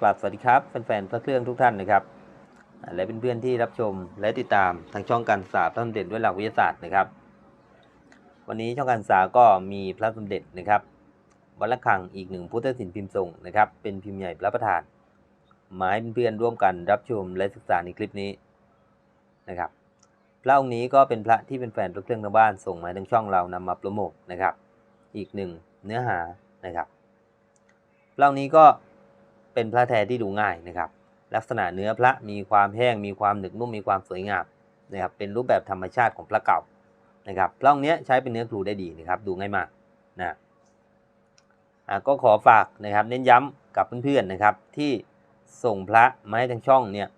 กราบสวัสดีครับแฟนๆพระเครื่องทุกท่านนะครับ และเพื่อนๆที่รับชมและติดตามทางช่องการศึกษาพระสมเด็จด้วยหลักวิทยาศาสตร์นะครับ วันนี้ช่องการศึกษาก็มีพระสมเด็จนะครับวัดละฆังอีกหนึ่งพุทธศิลป์พิมพ์ทรงนะครับ เป็นพิมพ์ใหญ่พระประธานมาให้เพื่อนๆร่วมกันรับชมและศึกษาในคลิปนี้นะครับ พระองค์นี้ก็เป็นพระที่เป็นแฟนพระเครื่องทางบ้านส่งมาทางช่องเรานำมาโปรโมทนะครับ อีกหนึ่งเนื้อหานะครับพระองค์นี้ก็ เป็นพระแท้ที่ดูง่ายนะครับ ลักษณะเนื้อพระมีความแห้งมีความหนึบนุ่มมีความสวยงามนะครับเป็นรูปแบบธรรมชาติของพระเก่านะครับพระองค์นี้ใช้เป็นเนื้อครูได้ดีนะครับ ดูง่ายมากนะก็ขอฝากนะครับ เน้นย้ำกับเพื่อนๆนะครับ ที่ส่งพระมาให้ทางช่องเนี่ย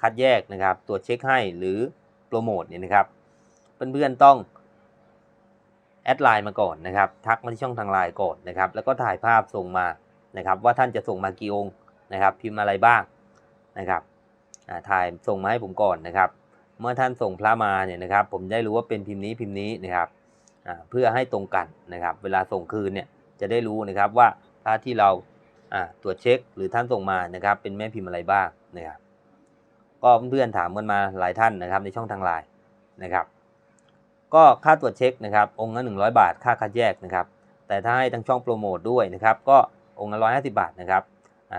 คัดแยกนะครับตรวจเช็คให้หรือโปรโมทเนี่ยนะครับเพื่อนๆต้องแอดไลน์มาก่อนนะครับ ทักมาที่ช่องทางไลน์ก่อนนะครับ แล้วก็ถ่ายภาพส่งมา นะครับ ว่าท่านจะส่งมากี่องค์นะครับพิมพ์อะไรบ้างนะครับอ่าถ่ายส่งมาให้ผมก่อนนะครับ เมื่อท่านส่งพระมาเนี่ยนะครับ ผมได้รู้ว่าเป็นพิมพ์นี้พิมพ์นี้นะครับอ่าเพื่อให้ตรงกันนะครับ เวลาส่งคืนเนี่ยจะได้รู้นะครับว่าพระที่เราอ่าตรวจเช็คหรือท่านส่งมานะครับ เป็นแม่พิมพ์อะไรบ้างนะครับก็เพื่อนๆถามกันมาหลายท่านนะครับในช่องทางไลน์นะครับ ก็ค่าตรวจเช็คนะครับ องค์ละ100 บาท ค่าคัดแยกนะครับ แต่ถ้าให้ทางช่องโปรโมทด้วยนะครับ ก็ องค์ละ150บาทนะครับ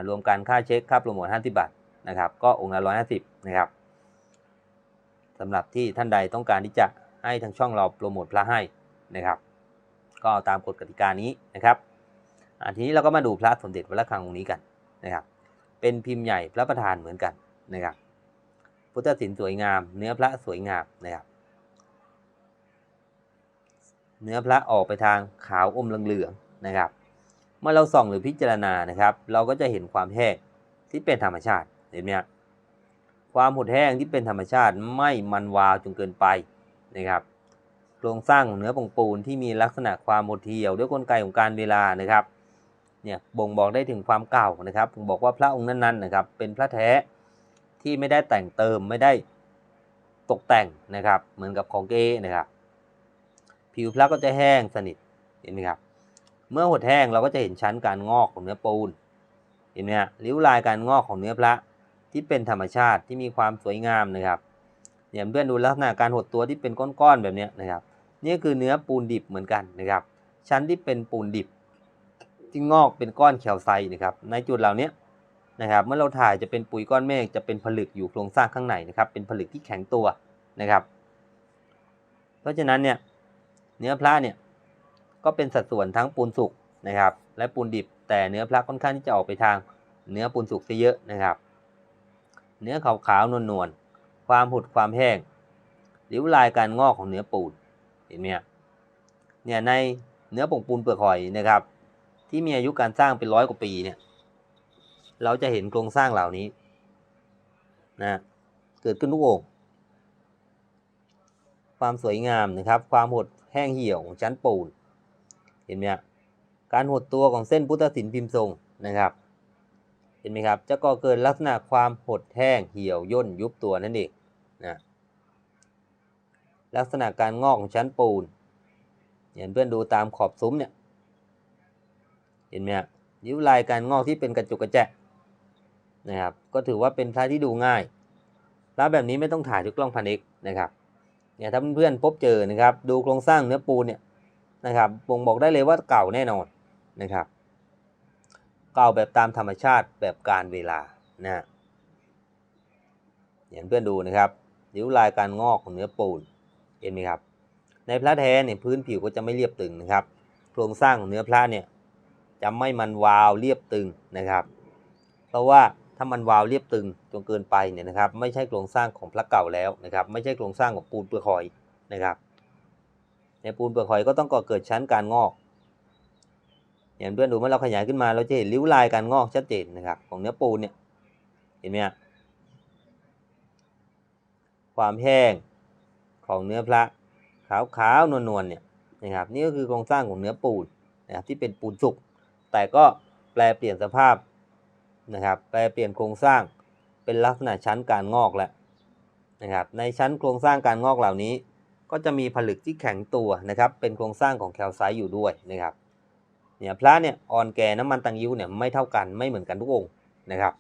รวมกันค่าเช็คค่าโปรโมท50บาทนะครับ ก็องค์ละ150นะครับสำหรับที่ท่านใดต้องการที่จะให้ทางช่องเราโปรโมทพระให้นะครับ ก็ตามกฎกติกานี้นะครับอ่าทีนี้เราก็มาดูพระสมเด็จวัดระฆังองค์นี้กันนะครับ เป็นพิมพ์ใหญ่พระประธานเหมือนกันนะครับ พุทธศิลป์สวยงาม เนื้อพระสวยงามนะครับ เนื้อพระออกไปทางขาวอมเหลืองๆนะครับ เมื่อเราส่องหรือพิจารณานะครับ เราก็จะเห็นความแห้งที่เป็นธรรมชาติเห็นไหมครับความหดแห้งที่เป็นธรรมชาติไม่มันวาวจนเกินไปนะครับโครงสร้างของเนื้อปงปูนที่มีลักษณะความหดเหี่ยวด้วยกลไกของการเวลานะครับเนี่ยบ่งบอกได้ถึงความเก่านะครับบ่งบอกว่าพระองค์นั้นๆนะครับเป็นพระแท้ที่ไม่ได้แต่งเติมไม่ได้ตกแต่งนะครับ เหมือนกับของเก้นะครับ ผิวพระก็จะแห้งสนิทเห็นไหมครับ เมื่อหดแห้งเราก็จะเห็นชั้นการงอกของเนื้อปูน เห็นไหมฮะริ้วรายการงอกของเนื้อพระที่เป็นธรรมชาติที่มีความสวยงามนะครับเนี่ยเพื่อนดูลักษณะการหดตัวที่เป็นก้อนๆแบบนี้นะครับ นี่คือเนื้อปูนดิบเหมือนกันนะครับ ชั้นที่เป็นปูนดิบที่งอกเป็นก้อนแคลไซนะครับ ในจุดเหล่านี้นะครับเมื่อเราถ่ายจะเป็นปุ๋ยก้อนเมฆจะเป็นผลึกอยู่โครงสร้างข้างในนะครับ เป็นผลึกที่แข็งตัวนะครับ เพราะฉะนั้นเนี่ยเนื้อพระเนี่ย ก็เป็นสัดส่วนทั้งปูนสุกนะครับ และปูนดิบ แต่เนื้อพระค่อนข้างที่จะออกไปทางเนื้อปูนสุกซะเยอะนะครับ เนื้อขาวๆนวลๆความหดความแห้งริ้วรายการงอกของเนื้อปูนเห็นไหมเนี่ยในเนื้อผงปูนเปลือกหอยนะครับ ที่มีอายุการสร้างเป็นร้อยกว่าปีเนี่ย เราจะเห็นโครงสร้างเหล่านี้นะเกิดขึ้นทุกองความสวยงามนะครับ ความหดแห้งเหี่ยวของชั้นปูน เห็นไหมครับการหดตัวของเส้นพุทธศิลป์พิมพ์ทรงนะครับ เห็นไหมครับ จะก่อเกิดลักษณะความหดแห้งเหี่ยวย่นยุบตัวนั่นเองนะลักษณะการงอกของชั้นปูนเห็นเพื่อนดูตามขอบซุ้มเนี่ยเห็นไหมครับริ้วรายการงอกที่เป็นกระจุกกระแจนะครับก็ถือว่าเป็นพระที่ดูง่ายพระแบบนี้ไม่ต้องถ่ายด้วยกล้องพันเอกนะครับเนี่ยถ้าเพื่อนๆพบเจอนะครับ ดูโครงสร้างเนื้อปูนเนี่ย นะครับบ่งบอกได้เลยว่าเก่าแน่นอนนะครับ เก่าแบบตามธรรมชาติแบบการเวลานะฮะอย่างเพื่อนดูนะครับริ้วรายการงอกของเนื้อปูนเห็นไหมครับ ในพระแท้เนี่ยพื้นผิวก็จะไม่เรียบตึงนะครับโครงสร้างของเนื้อพระเนี่ยจะไม่มันวาวเรียบตึงนะครับ เพราะว่าถ้ามันวาวเรียบตึงจนเกินไปเนี่ยนะครับ ไม่ใช่โครงสร้างของพระเก่าแล้วนะครับ ไม่ใช่โครงสร้างของปูนเปลือกหอยนะครับ ในปูนเปลือกหอยก็ต้องก่อเกิดชั้นการงอกอย่างเพื่อนดูเมื่อเราขยายขึ้นมาเราจะเห็นริ้วรายการงอกชัดเจนนะครับ ของเนื้อปูนเนี่ยเห็นไหมฮะความแห้งของเนื้อพระขาวๆนวลๆเนี่ยนะครับนี่ก็คือโครงสร้างของเนื้อปูนนะครับที่เป็นปูนสุก แต่ก็แปลเปลี่ยนสภาพนะครับแปลเปลี่ยนโครงสร้างเป็นลักษณะชั้นการงอกแล้วนะครับในชั้นโครงสร้างการงอกเหล่านี้ ก็จะมีผลึกที่แข็งตัวนะครับ เป็นโครงสร้างของแคลไซต์อยู่ด้วยนะครับเนี่ยพระเนี่ยอ่อนแก่น้ำมันตังยิ้วเนี่ยไม่เท่ากันไม่เหมือนกันทุกองค์นะครับ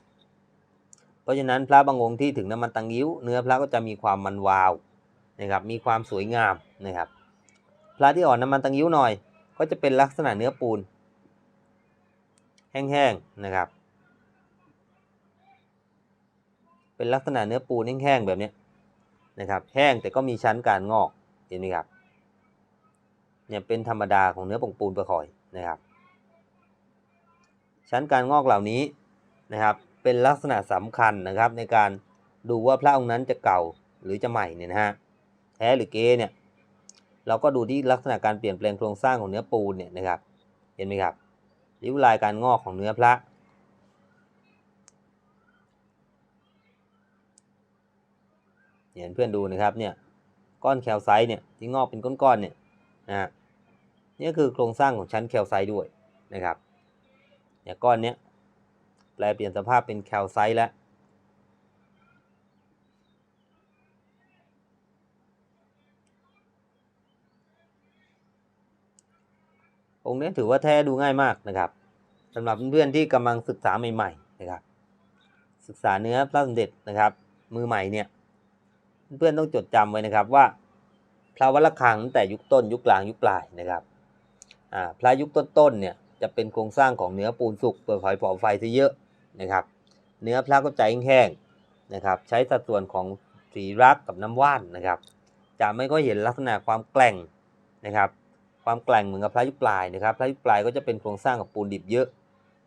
เพราะฉะนั้นพระบางองค์ที่ถึงน้ำมันตังยิ้ว เนื้อพระก็จะมีความมันวาวนะครับมีความสวยงามนะครับ พระที่อ่อนน้ำมันตังยิ้วหน่อย ก็จะเป็นลักษณะเนื้อปูน แห้งๆนะครับ เป็นลักษณะเนื้อปูนแห้งๆแบบนี้นะครับ แห้งแต่ก็มีชั้นการงอก เห็นไหมครับเนี่ยเป็นธรรมดาของเนื้อผงปูนประคอยนะครับ ชั้นการงอกเหล่านี้นะครับเป็นลักษณะสำคัญนะครับในการดูว่าพระองค์นั้นจะเก่าหรือจะใหม่เนี่ยนะฮะแท้หรือเก๊เนี่ยเราก็ดูที่ลักษณะการเปลี่ยนแปลงโครงสร้างของเนื้อปูนเนี่ยนะครับเห็นไหมครับริ้วรายการงอกของเนื้อพระ เห็นเพื่อนดูนะครับเนี่ย ก้อนแคลไซต์เนี่ยที่งอกเป็นก้อนๆเนี่ยนะฮะนี่คือโครงสร้างของชั้นแคลไซต์ด้วยนะครับเนี่ยก้อนเนี้ยแปลเปลี่ยนสภาพเป็นแคลไซต์แล้วองค์นี้ถือว่าแท้ดูง่ายมากนะครับสำหรับเพื่อนๆที่กำลังศึกษาใหม่ๆนะครับ ศึกษาเนื้อพระสมเด็จนะครับ มือใหม่เนี่ย เพื่อนๆต้องจดจำไว้นะครับว่า พระวัลคังตั้งแต่ยุคต้นยุคกลางยุคปลายนะครับพระยุคต้นๆเนี่ยจะเป็นโครงสร้างของเนื้อปูนสุกเปลือกหอยเผาไฟซะเยอะนะครับ เนื้อพระก็ใจแห้งๆนะครับ ใช้สัดส่วนของสีรักกับน้ำว่านนะครับ จะไม่ก็เห็นลักษณะความแกร่งนะครับ ความแกร่งเหมือนกับพระยุคปลายนะครับ พระยุคปลายก็จะเป็นโครงสร้างกับปูนดิบเยอะ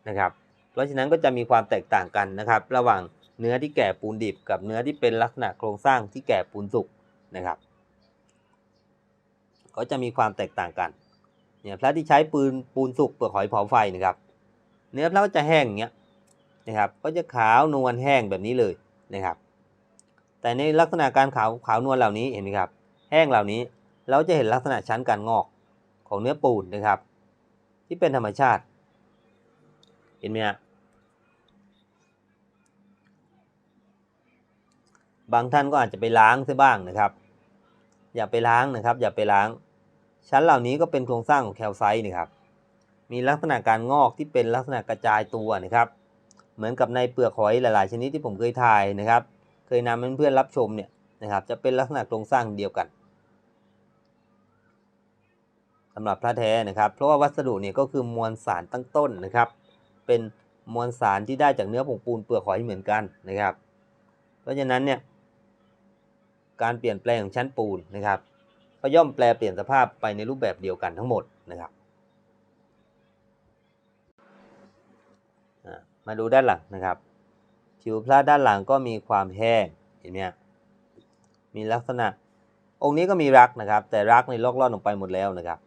นะครับ เพราะฉะนั้นก็จะมีความแตกต่างกันนะครับ ระหว่าง เนื้อที่แก่ปูนดิบกับเนื้อที่เป็นลักษณะโครงสร้างที่แก่ปูนสุกนะครับ ก็จะมีความแตกต่างกันเนี่ยพระที่ใช้ปืนปูนสุกเปลือกหอยเผาไฟนะครับ เนื้อพระก็จะแห้งเงี้ยนะครับ ก็จะขาวนวลแห้งแบบนี้เลยนะครับ แต่ในลักษณะการขาวขาวนวลเหล่านี้เห็นไหมครับ แห้งเหล่านี้เราจะเห็นลักษณะชั้นการงอกของเนื้อปูนนะครับ ที่เป็นธรรมชาติ เห็นไหมฮะ บางท่านก็อาจจะไปล้างซะบ้างนะครับ อย่าไปล้างนะครับ อย่าไปล้าง ชั้นเหล่านี้ก็เป็นโครงสร้างของแคลไซต์นะครับมีลักษณะการงอกที่เป็นลักษณะกระจายตัวนะครับ เหมือนกับในเปลือกหอยหลาย ๆ ชนิดที่ผมเคยถ่ายนะครับ เคยนำเพื่อนๆรับชมเนี่ยนะครับ จะเป็นลักษณะโครงสร้างเดียวกันสำหรับพระแท้นะครับ เพราะว่าวัสดุเนี่ยก็คือมวลสารตั้งต้นนะครับ เป็นมวลสารที่ได้จากเนื้อผงปูนเปลือกหอยเหมือนกันนะครับ เพราะฉะนั้นเนี่ย การเปลี่ยนแปลงของชั้นปูนนะครับก็ย่อมแปลเปลี่ยนสภาพไปในรูปแบบเดียวกันทั้งหมดนะครับมาดูด้านหลังนะครับผิวพระด้านหลังก็มีความแห้งเห็นไหมมีลักษณะ องค์นี้ก็มีรักนะครับ แต่รักในลอกล่อนออกไปหมดแล้วนะครับ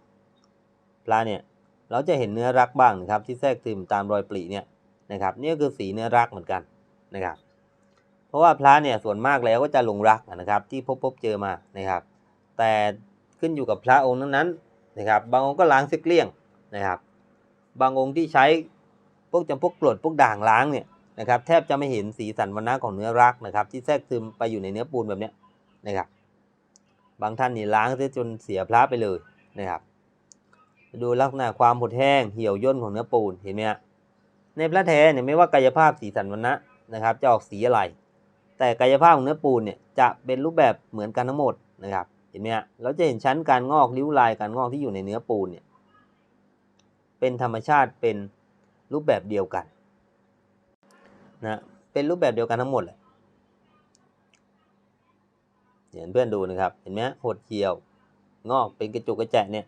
พระเนี่ยเราจะเห็นเนื้อรักบ้างนะครับ ที่แทรกซึมตามรอยปลีเนี่ยนะครับนี่ก็คือสีเนื้อรักเหมือนกันนะครับ เพราะว่าพระเนี่ยส่วนมากแล้วก็จะหลงรักนะครับที่พบพบเจอมานะครับ แต่ขึ้นอยู่กับพระองค์นั้นๆนะครับ บางองค์ก็ล้างเสียเลี้ยงนะครับ บางองค์ที่ใช้พวกจำพวกกรดพวกด่างล้างเนี่ยนะครับแทบจะไม่เห็นสีสันวรรณะของเนื้อรักนะครับ ที่แทรกซึมไปอยู่ในเนื้อปูนแบบนี้นะครับ บางท่านนี่ล้างจนเสียพระไปเลยนะครับดูลักษณะความหดแห้งเหี่ยวย่นของเนื้อปูนเห็นไหมฮะในพระแท้เนี่ยไม่ว่ากายภาพสีสันวรรณะนะครับจะออกสีอะไร แต่กายภาพของเนื้อปูนเนี่ยจะเป็นรูปแบบเหมือนกันทั้งหมดนะครับเห็นไหมฮะเราจะเห็นชั้นการงอกริ้วรายการงอกที่อยู่ในเนื้อปูนเนี่ยเป็นธรรมชาติเป็นรูปแบบเดียวกันนะเป็นรูปแบบเดียวกันทั้งหมดเลยเห็นเพื่อนดูนะครับ เห็นไหมหดเหี่ยว งอกเป็นกระจุกกระแจเนี่ย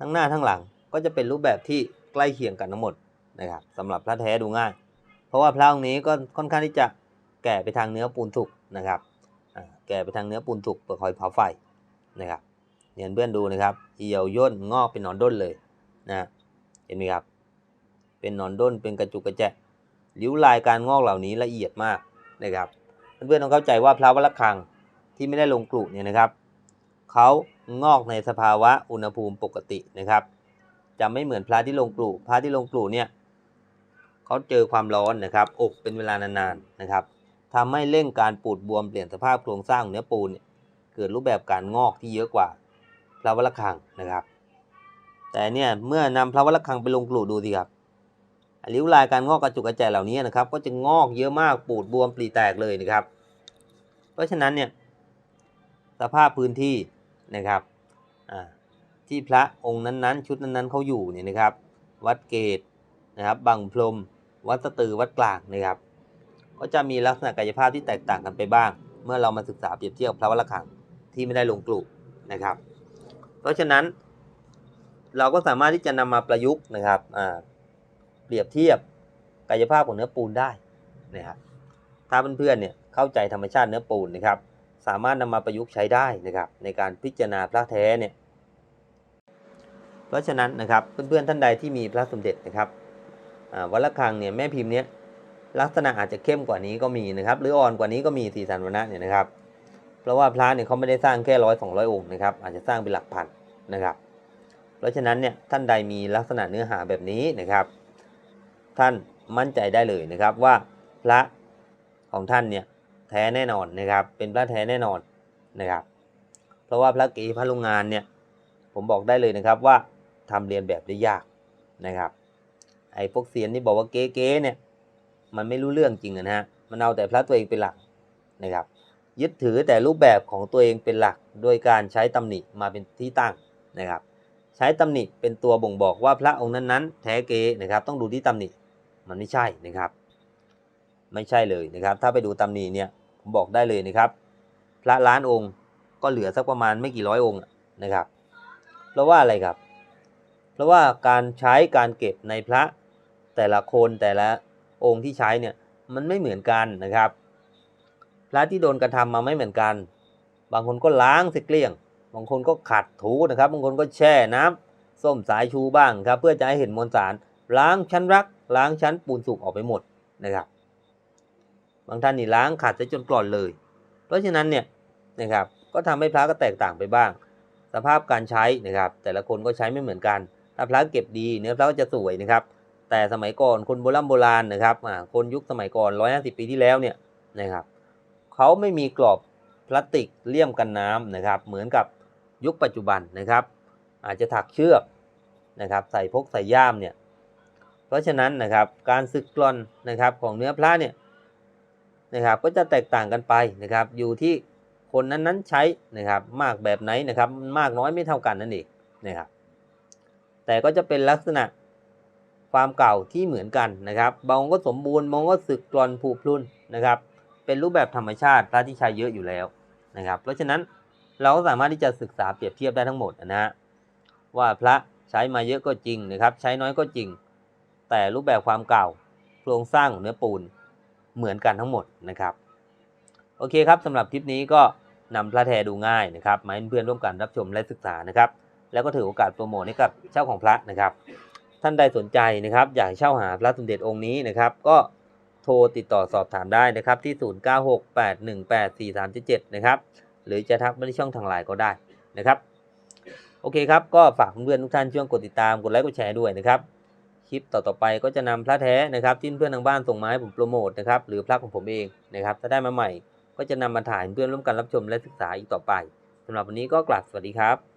ทั้งหน้าทั้งหลังก็จะเป็นรูปแบบที่ใกล้เคียงกันทั้งหมดนะครับสำหรับพระแท้ดูง่าย เพราะว่าพระองค์นี้ก็ค่อนข้างที่จะ แก่ไปทางเนื้อปูนสุกนะครับแก่ไปทางเนื้อปูนสุกเปลือกหอยเผาไฟนะครับเห็นเพื่อนดูนะครับเหี่ยวย่นงอกเป็นหนอนด้นเลยนะเห็นไหมครับ เป็นหนอนด้นเป็นกระจุกกระแจะริ้วรายการงอกเหล่านี้ละเอียดมากนะครับ เพื่อนๆต้องเข้าใจว่าพระวัลคังที่ไม่ได้ลงกลุ่เนี่ยนะครับเขางอกในสภาวะอุณหภูมิปกตินะครับจะไม่เหมือนพระที่ลงกลุ่พระที่ลงกลุ่เนี่ยเขาเจอความร้อนนะครับอบเป็นเวลานานๆนะครับ ทำให้เร่งการปูดบวมเปลี่ยนสภาพโครงสร้างของเนื้อปูนเนี่ยเกิดรูปแบบการงอกที่เยอะกว่าพระวัลคังนะครับ แต่เนี่ยเมื่อนำพระวัลคังไปลงกลุ่ดูสิครับริ้วรายการงอกกระจุกกระแจเหล่านี้นะครับ ก็จะงอกเยอะมากปูดบวมปลีแตกเลยนะครับ เพราะฉะนั้นเนี่ยสภาพพื้นที่นะครับที่พระองค์นั้นๆ ชุดนั้นๆเขาอยู่เนี่ยนะครับ วัดเกตนะครับบางพรมวัดสะตือวัดกลางนะครับ ก็จะมีลักษณะกายภาพที่แตกต่างกันไปบ้าง เมื่อเรามาศึกษาเปรียบเทียบพระวัดระฆังที่ไม่ได้ลงกลุ่นะครับ เพราะฉะนั้น เราก็สามารถที่จะนำมาประยุกต์นะครับเปรียบเทียบกายภาพของเนื้อปูนได้นะครับถ้าเพื่อนๆเนี่ยเข้าใจธรรมชาติเนื้อปูนนะครับ สามารถนำมาประยุกต์ใช้ได้นะครับ ในการพิจารณาพระแท้เนี่ยเพราะฉะนั้นนะครับเพื่อนๆท่านใดที่มีพระสมเด็จนะครับอ่าวัดระฆังเนี่ยแม่พิมพ์เนี้ย ลักษณะอาจจะเข้มกว่านี้ก็มีนะครับ หรืออ่อนกว่านี้ก็มีสีสันวรรณะเนี่ยนะครับ เพราะว่าพระเนี่ยเขาไม่ได้สร้างแค่ร้อยสองร้อยองค์นะครับ อาจจะสร้างเป็นหลักพันนะครับ เพราะฉะนั้นเนี่ยท่านใดมีลักษณะเนื้อหาแบบนี้นะครับ ท่านมั่นใจได้เลยนะครับว่าพระของท่านเนี่ยแท้แน่นอนนะครับ เป็นพระแท้แน่นอนนะครับ เพราะว่าพระเกีพระโรงงานเนี่ยผมบอกได้เลยนะครับว่าทำเรียนแบบได้ยากนะครับ ไอ้พวกเสียนที่บอกว่าเก๊ๆเนี่ย มันไม่รู้เรื่องจริงนะฮะมันเอาแต่พระตัวเองเป็นหลักนะครับ ยึดถือแต่รูปแบบของตัวเองเป็นหลัก โดยการใช้ตำหนิมาเป็นที่ตั้งนะครับ ใช้ตำหนิเป็นตัวบ่งบอกว่าพระองค์นั้นๆ แท้เกนะครับต้องดูที่ตำหนิมันไม่ใช่นะครับ ไม่ใช่เลยนะครับ ถ้าไปดูตำหนิเนี่ยผมบอกได้เลยนะครับ พระล้านองค์ก็เหลือสักประมาณไม่กี่ร้อยองค์นะครับ เพราะว่าอะไรครับ เพราะว่าการใช้การเก็บในพระแต่ละคนแต่ละ องค์ที่ใช้เนี่ยมันไม่เหมือนกันนะครับพระที่โดนกระทำมาไม่เหมือนกัน บางคนก็ล้างเสเกลี้ยง บางคนก็ขัดถูนะครับ บางคนก็แช่น้ำส้มสายชูบ้างครับ เพื่อจะให้เห็นมวลสาร ล้างชั้นรัก ล้างชั้นปูนสุกออกไปหมดนะครับ บางท่านนี่ล้างขัดซะจนกร่อนเลย เพราะฉะนั้นเนี่ยนะครับ ก็ทำให้พระก็แตกต่างไปบ้าง สภาพการใช้นะครับ แต่ละคนก็ใช้ไม่เหมือนกัน ถ้าพระเก็บดีเนื้อพระก็จะสวยนะครับ แต่สมัยก่อนคนโบราณโบราณนะครับคนยุคสมัยก่อน150 ปีที่แล้วเนี่ยนะครับเขาไม่มีกรอบพลาสติกเลี่ยมกันน้ำนะครับ เหมือนกับยุคปัจจุบันนะครับ อาจจะถักเชือกนะครับ ใส่พกใส่ย่ามเนี่ยเพราะฉะนั้นนะครับการสึกกร่อนนะครับของเนื้อพระเนี่ยนะครับก็จะแตกต่างกันไปนะครับ อยู่ที่คนนั้นๆใช้นะครับมากแบบไหนนะครับ มากน้อยไม่เท่ากันนั่นเองนะครับแต่ก็จะเป็นลักษณะ ความเก่าที่เหมือนกันนะครับบางก็สมบูรณ์บางก็สึกกร่อนผุพรุนนะครับ เป็นรูปแบบธรรมชาติพระที่ใช้เยอะอยู่แล้วนะครับ เพราะฉะนั้นเราก็สามารถที่จะศึกษาเปรียบเทียบได้ทั้งหมดนะฮะว่าพระใช้มาเยอะก็จริงนะครับ ใช้น้อยก็จริง แต่รูปแบบความเก่าโครงสร้างของเนื้อปูนเหมือนกันทั้งหมดนะครับ โอเคครับสำหรับคลิปนี้ก็นำพระแท้ดูง่ายนะครับมาให้เพื่อนร่วมกันรับชมและศึกษานะครับ แล้วก็ถือโอกาสโปรโมทให้กับเจ้าของพระนะครับ ท่านใดสนใจนะครับ อยากเช่าหาพระสมเด็จองค์นี้นะครับ ก็โทรติดต่อสอบถามได้นะครับที่ 0968184377 นะครับ หรือจะทักมาที่ช่องทางไลน์ก็ได้นะครับ โอเคครับ ก็ฝากเพื่อนๆทุกท่านช่วยกดติดตามกดไลค์กดแชร์ด้วยนะครับ คลิปต่อๆไปก็จะนำพระแท้นะครับที่เพื่อนทางบ้านส่งมาให้ผมโปรโมทนะครับหรือพระของผมเองนะครับ ถ้าได้มาใหม่ ก็จะนำมาถ่ายเพื่อนร่วมกันรับชมและศึกษาอีกต่อไปสำหรับวันนี้ก็กลับสวัสดีครับ